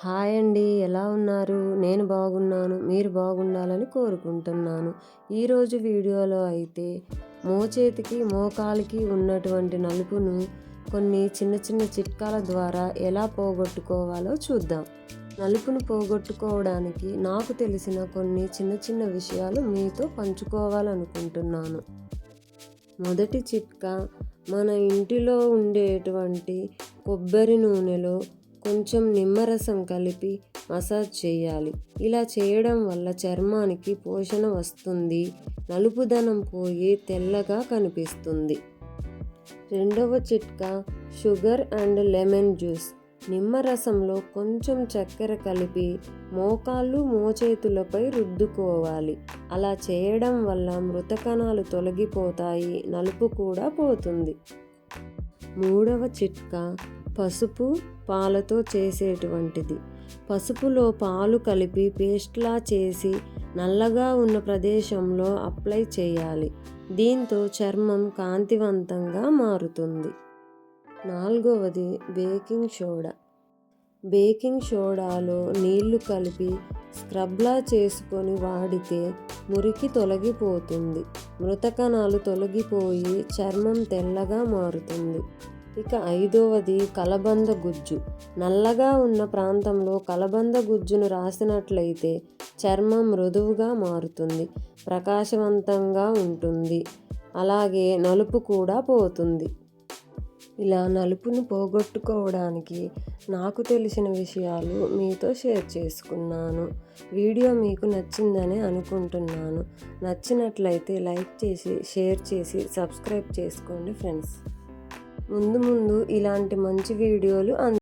Hi అండి ఎలా ఉన్నారు? నేను బాగున్నాను మీరు బాగుండాలని కోరుకుంటున్నాను. ఈరోజు వీడియోలో అయితే మోచేతికి మోకాలికి ఉన్నటువంటి నలుపును కొన్ని చిన్న చిన్న చిట్కాల ద్వారా ఎలా పోగొట్టుకోవాలో చూద్దాం. నలుపును పోగొట్టుకోవడానికి నాకు తెలిసిన కొన్ని చిన్న చిన్న విషయాలు మీతో పంచుకోవాలనుకుంటున్నాను. మొదటి చిట్కా మన ఇంటిలో ఉండేటువంటి కొబ్బరి నూనెలో కొంచెం నిమ్మరసం కలిపి మసాజ్ చేయాలి. ఇలా చేయడం వల్ల చర్మానికి పోషణ వస్తుంది. నలుపుదనం పోయి తెల్లగా కనిపిస్తుంది. రెండవ చిట్కా షుగర్ అండ్ లెమన్ జ్యూస్. నిమ్మరసంలో కొంచెం చక్కెర కలిపి మోకాళ్ళు మోచేతులపై రుద్దుకోవాలి. అలా చేయడం వల్ల మృతకణాలు తొలగిపోతాయి. నలుపు కూడా పోతుంది. మూడవ చిట్కా పసుపు పాలతో చేసేటువంటిది. పసుపులో పాలు కలిపి పేస్ట్లా చేసి నల్లగా ఉన్న ప్రదేశంలో అప్లై చేయాలి. దీంతో చర్మం కాంతివంతంగా మారుతుంది. నాలుగవది బేకింగ్ సోడా. బేకింగ్ సోడాలో నీళ్ళు కలిపి స్క్రబ్లా చేసుకొని వాడితే మురికి తొలగిపోతుంది. మృతకణాలు తొలగిపోయి చర్మం తెల్లగా మారుతుంది. ఇక ఐదవది కలబంద గుజ్జు. నల్లగా ఉన్న ప్రాంతంలో కలబంద గుజ్జును రాసినట్లయితే చర్మం మృదువుగా మారుతుంది ప్రకాశవంతంగా ఉంటుంది. అలాగే నలుపు కూడా పోతుంది. ఇలా నలుపును పోగొట్టుకోవడానికి నాకు తెలిసిన విషయాలు మీతో షేర్ చేసుకున్నాను. వీడియో మీకు నచ్చిందని అనుకుంటున్నాను. నచ్చినట్లయితే లైక్ చేసి షేర్ చేసి సబ్స్క్రైబ్ చేసుకోండి ఫ్రెండ్స్. ముందు ముందు ఇలాంటి మంచి వీడియోలు